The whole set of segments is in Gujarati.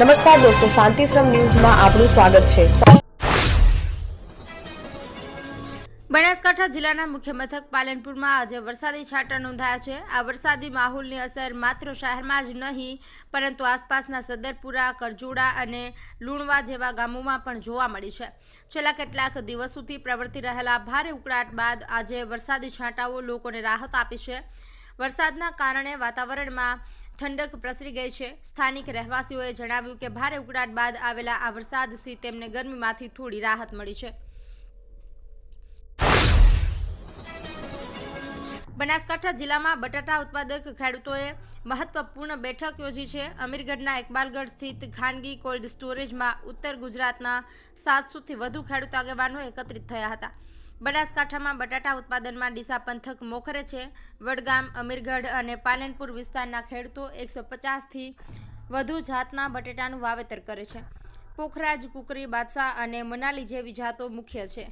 નમસ્કાર દોસ્તો શાંતિશ્રમ ન્યૂઝમાં આપનું સ્વાગત છે. બનાસકાંઠા જિલ્લાના મુખ્ય મથક પાલનપુરમાં આજે વરસાદી છાંટા નોંધાયા છે. આ વરસાદી માહોલની અસર માત્ર શહેરમાં જ નહીં, પરંતુ આસપાસના સદરપુરા, કરજોડા અને લુણવા જેવા ગામોમાં પણ જોવા મળી છે. છેલ્લા કેટલાક દિવસોથી પ્રવર્તી રહેલા ભારે ઉકળાટ બાદ આજે વરસાદી છાંટાઓ લોકોને રાહત આપી છે. વરસાદના કારણે વાતાવરણમાં ઠંડક પ્રસરી ગઈ છે. સ્થાનિક રહેવાસીઓએ જણાવ્યું કે ભારે ઉકળાટ બાદ આવેલા આ વરસાદથી તેમને ગરમીમાંથી થોડી રાહત મળી છે. બનાસકાંઠા જિલ્લામાં બટાટા ઉત્પાદક ખેડૂતોએ મહત્વપૂર્ણ બેઠક યોજી છે. અમીરગઢના ઇકબાલગઢ સ્થિત ખાનગી કોલ્ડ સ્ટોરેજમાં ઉત્તર ગુજરાતના સાતસોથી વધુ ખેડૂત આગેવાનો એકત્રિત થયા હતા. બનાસકાંઠામાં બટાટા ઉત્પાદનમાં ડીસા પંથક મોખરે છે. વડગામ, અમીરગઢ અને પાલનપુર વિસ્તારના ખેડૂતો એકસો પચાસથી વધુ જાતના બટેટાનું વાવેતર કરે છે. પોખરાજ, કુકરી, બાદશાહ અને મનાલી જેવી જાતો મુખ્ય છે.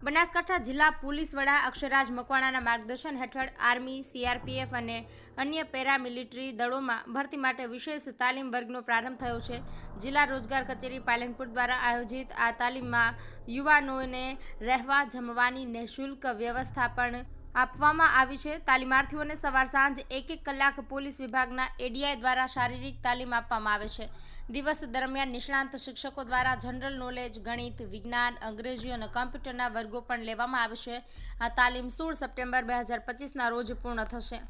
બનાસકાંઠા જિલ્લા પોલીસ વડા અક્ષરાજ મકવાણાના માર્ગદર્શન હેઠળ આર્મી, સીઆરપીએફ અને અન્ય પેરામિલિટરી દળોમાં ભરતી માટે વિશેષ તાલીમ વર્ગનો પ્રારંભ થયો છે. જિલ્લા રોજગાર કચેરી પાલનપુર દ્વારા આયોજિત આ તાલીમમાં યુવાનોને રહેવા, જમવાની નિઃશુલ્ક વ્યવસ્થા પણ આપવામાં આવી છે. તાલીમાર્થીઓને સવાર સાંજ એક એક કલાક પોલીસ વિભાગના એડીઆઈ દ્વારા શારીરિક તાલીમ આપવામાં આવે છે. દિવસ દરમિયાન નિષ્ણાંત શિક્ષકો દ્વારા જનરલ નોલેજ, ગણિત, વિજ્ઞાન, અંગ્રેજી અને કમ્પ્યુટરના વર્ગો પણ લેવામાં આવે છે. આ તાલીમ સોળ સપ્ટેમ્બર બે હજાર પચીસના રોજ પૂર્ણ થશે.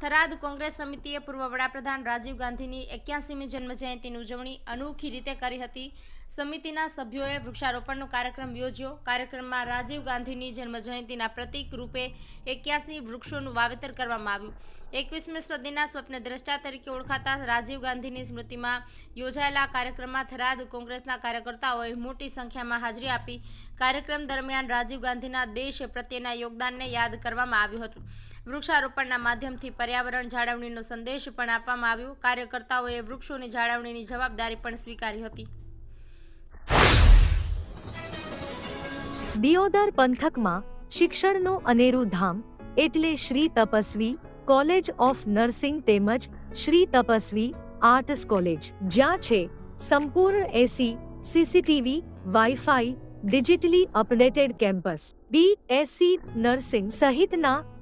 થરાદ કોંગ્રેસ સમિતિએ પૂર્વ વડાપ્રધાન રાજીવ ગાંધીની એક્યાસીમી જન્મજયંતિની ઉજવણી અનોખી રીતે કરી હતી. સમિતિના સભ્યોએ વૃક્ષારોપણનો કાર્યક્રમ યોજ્યો. કાર્યક્રમમાં રાજીવ ગાંધીની જન્મજયંતિના પ્રતીક રૂપે એક્યાસી વૃક્ષોનું વાવેતર કરવામાં આવ્યું. એકવીસમી સદીના સ્વપ્નદ્રષ્ટા તરીકે ઓળખાતા રાજીવ ગાંધીની સ્મૃતિમાં યોજાયેલા કાર્યક્રમમાં થરાદ કોંગ્રેસના કાર્યકર્તાઓએ મોટી સંખ્યામાં હાજરી આપી. કાર્યક્રમ દરમિયાન રાજીવ ગાંધીના દેશ પ્રત્યેના યોગદાનને યાદ કરવામાં આવ્યું હતું. વૃક્ષારોપણના માધ્યમથી પર્યાવરણ જાળવણીનો સંદેશ પણ આપવામાં આવ્યો. કાર્યકર્તાઓએ વૃક્ષોની જાળવણીની જવાબદારી પણ સ્વીકારી હતી. દિયોદર પંથકમાં શિક્ષણનું અનેરું ધામ એટલે Shri Tapasvi college of nursing તેમજ શ્રી તપસ્વી આર્ટસ કોલેજ, જ્યાં છે સંપૂર્ણ AC CCTV WiFi digitally updated campus BSc nursing સહિતના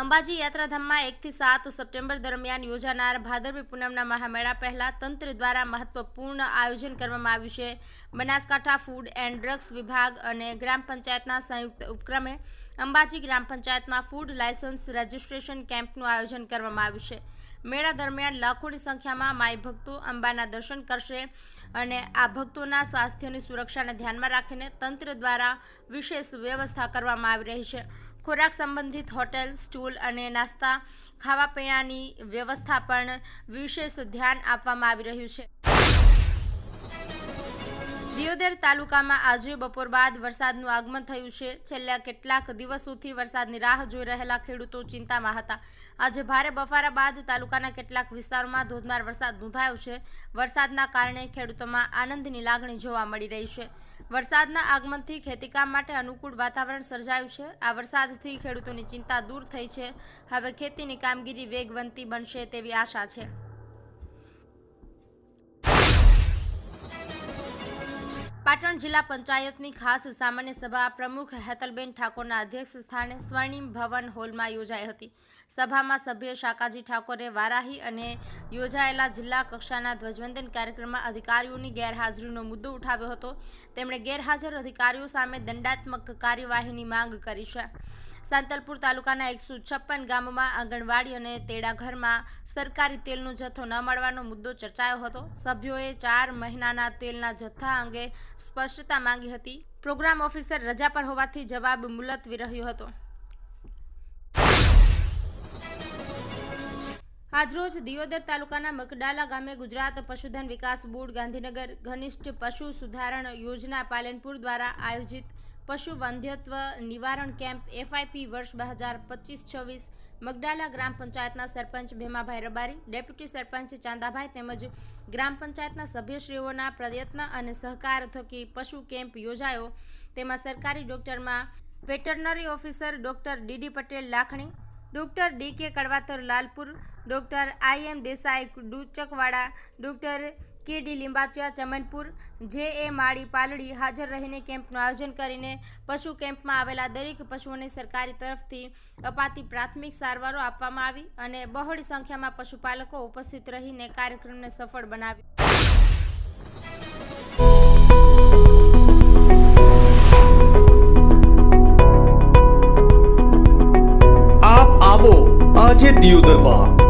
Ambaji યાત્રાધામમાં એકથી સાત સપ્ટેમ્બર દરમિયાન યોજાનાર ભાદરવી પૂનમના મહામેળા પહેલા તંત્ર દ્વારા મહત્વપૂર્ણ આયોજન કરવામાં આવ્યું છે. બનાસકાંઠા ફૂડ એન્ડ ડ્રગ્સ વિભાગ અને ગ્રામ પંચાયતના સંયુક્ત ઉપક્રમે અંબાજી ગ્રામ પંચાયતમાં ફૂડ લાયસન્સ રજિસ્ટ્રેશન કેમ્પનું આયોજન કરવામાં આવ્યું છે. મેળા દરમિયાન લાખોની સંખ્યામાં માઈ ભક્તો અંબાના દર્શન કરશે અને આ ભક્તોના સ્વાસ્થ્યની સુરક્ષાને ધ્યાનમાં રાખીને તંત્ર દ્વારા વિશેષ વ્યવસ્થા કરવામાં આવી રહી છે. ખોરાક સંબંધિત હોટેલ, સ્ટૂલ અને નાસ્તા ખાવા પીણાની વ્યવસ્થા પણ વિશેષ ધ્યાન આપવામાં આવી રહ્યું છે. દિયોદર તાલુકામાં આજે બપોર બાદ વરસાદનું આગમન થયું છે. છેલ્લા કેટલાક દિવસોથી વરસાદની રાહ જોઈ રહેલા ખેડૂતો ચિંતામાં હતા. આજે ભારે બફારા બાદ તાલુકાના કેટલાક વિસ્તારોમાં ધોધમાર વરસાદ નોંધાયો છે. વરસાદના કારણે ખેડૂતોમાં આનંદની લાગણી જોવા મળી રહી છે. વરસાદના આગમનથી ખેતીકામ માટે અનુકૂળ વાતાવરણ સર્જાયું છે. આ વરસાદથી ખેડૂતોની ચિંતા દૂર થઈ છે. હવે ખેતીની કામગીરી વેગવંતી બનશે તેવી આશા છે. પાટણ જિલ્લા પંચાયતની ખાસ સામાન્ય સભા પ્રમુખ હેતલબેન ઠાકોરના અધ્યક્ષ સ્થાને સ્વર્ણિમ ભવન હોલમાં યોજાઈ હતી. સભામાં સભ્ય શાકાજી ઠાકોરે વારાહી અને યોજાયેલા જિલ્લા કક્ષાના ધ્વજવંદન કાર્યક્રમમાં અધિકારીઓની ગેરહાજરીનો મુદ્દો ઉઠાવ્યો હતો. તેમણે ગેરહાજર અધિકારીઓ સામે દંડાત્મક કાર્યવાહીની માંગ કરી છે. સાંતલપુર તાલુકાના એકસો છપ્પન ગામોમાં આંગણવાડી અને તેડાઘરમાં સરકારી તેલનો જથ્થો ન મળવાનો મુદ્દો ચર્ચાયો હતો. સભ્યોએ ચાર મહિનાના તેલના જથ્થા અંગે સ્પષ્ટતા માંગી હતી. પ્રોગ્રામ ઓફિસર રજા પર હોવાથી જવાબ મુલતવી રહ્યો હતો. આજરોજ દિયોદર તાલુકાના મકડાલા ગામે ગુજરાત પશુધન વિકાસ બોર્ડ ગાંધીનગર ઘનિષ્ઠ પશુ સુધારણ યોજના પાલનપુર દ્વારા આયોજિત પશુ વંધ્યત્વ નિવારણ કેમ્પ એફઆઈપી વર્ષ બે હજાર પચીસ છવ્વીસ, મગડાલા ગ્રામ પંચાયતના સરપંચ ભેમાભાઈ રબારી, ડેપ્યુટી સરપંચ ચાંદાભાઈ તેમજ ગ્રામ પંચાયતના સભ્યશ્રીઓના પ્રયત્ન અને સહકાર થકી પશુ કેમ્પ યોજાયો. તેમાં સરકારી ડોક્ટરમાં veterinary officer doctor D D Patel Lakhani, doctor D K Kadvatar Lalpur, doctor I M Desai Duchakwada, doctor K Limbachiya, Chamanpur, જે એ માળી પાલડી હાજર રહીને કેમ્પનું આયોજન કરીને પશુ કેમ્પમાં આવેલા દરેક પશુઓને સરકારી તરફથી અપાતી પ્રાથમિક સારવારો આપવામાં આવી અને બહોળી સંખ્યામાં પશુપાલકો ઉપસ્થિત રહીને કાર્યક્રમને સફળ બનાવ્યો. આજે આજે દિયોદરમાં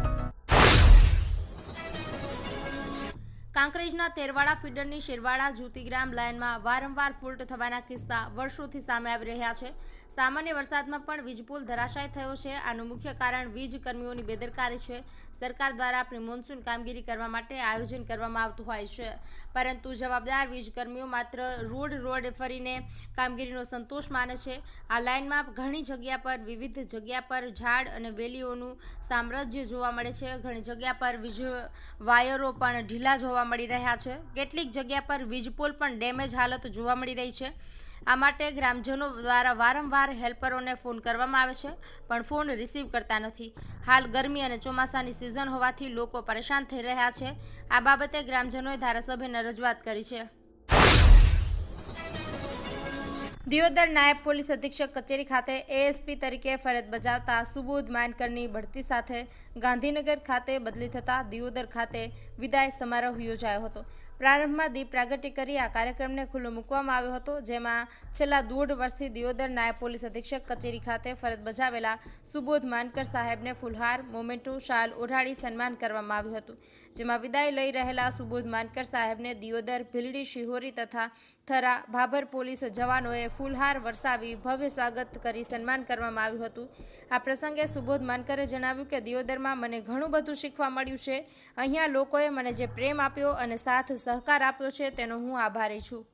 કાંકરેજના તેરવાડા ફીડરની શેરવાડા જ્યોતિગ્રામ લાઇનમાં વારંવાર ફોલ્ટ થવાના કિસ્સા વર્ષોથી સામે આવી રહ્યા છે. સામાન્ય વરસાદમાં પણ વીજપોલ ધરાશાય થયો છે. આનું મુખ્ય કારણ વીજ કર્મીઓની બેદરકારી છે. સરકાર દ્વારા પ્રી મોન્સૂન કામગીરી કરવા માટે આયોજન કરવામાં આવતું હોય છે. પરંતુ જવાબદાર વીજ કર્મીઓ માત્ર રોડ રોડ ફરીને કામગીરીનો સંતોષ માને છે. આ લાઇનમાં ઘણી જગ્યા પર, વિવિધ જગ્યા પર ઝાડ અને વેલીઓનું સામ્રાજ્ય જોવા મળે છે. ઘણી જગ્યા પર વીજ વાયરો પણ ઢીલા જોવા મળી રહ્યા છે. કેટલીક જગ્યા પર વીજપોલ પણ ડેમેજ હાલત જોવા મળી રહી છે. આ માટે ગ્રામજનો દ્વારા વારંવાર હેલ્પરોને ફોન કરવામાં આવે છે, પણ ફોન રિસીવ કરતા નથી. હાલ ગરમી અને ચોમાસાની સિઝન હોવાથી લોકો પરેશાન થઈ રહ્યા છે. આ બાબતે ગ્રામજનોએ ધારાસભ્યને રજૂઆત કરી છે. દિયોદર નાયબ પોલીસ અધિક્ષક કચેરી ખાતે એએસપી તરીકે ફરજ બજાવતા સુબોધ માનકરની બઢતી સાથે ગાંધીનગર ખાતે બદલી થતાં દિયોદર ખાતે વિદાય સમારોહ યોજાયો હતો. પ્રારંભમાં દીપ પ્રાગટ્ય કરી આ કાર્યક્રમને ખુલ્લો મૂકવામાં આવ્યો હતો, જેમાં છેલ્લા દોઢ વર્ષથી દિયોદર નાયબ પોલીસ અધિક્ષક કચેરી ખાતે ફરજ બજાવેલા સુબોધ માનકર સાહેબને ફુલહાર, મોમેન્ટો, શાલ ઓઢાડી સન્માન કરવામાં આવ્યું હતું, જેમાં વિદાય લઈ રહેલા સુબોધ માનકર સાહેબને દિયોદર ભીલડી શિહોરી તથા થરા ભાભર પોલીસ જવાનોએ ફૂલહાર વરસાવી ભવ્ય સ્વાગત કરી સન્માન કરવામાં આવ્યું હતું. આ પ્રસંગે સુબોધ માનકરે જણાવ્યું કે દિયોદરમાં મને ઘણું બધું શીખવા મળ્યું છે. અહીંયા લોકોએ મને જે પ્રેમ આપ્યો અને સાથ સહકાર આપ્યો છે તેનો હું આભારી છું.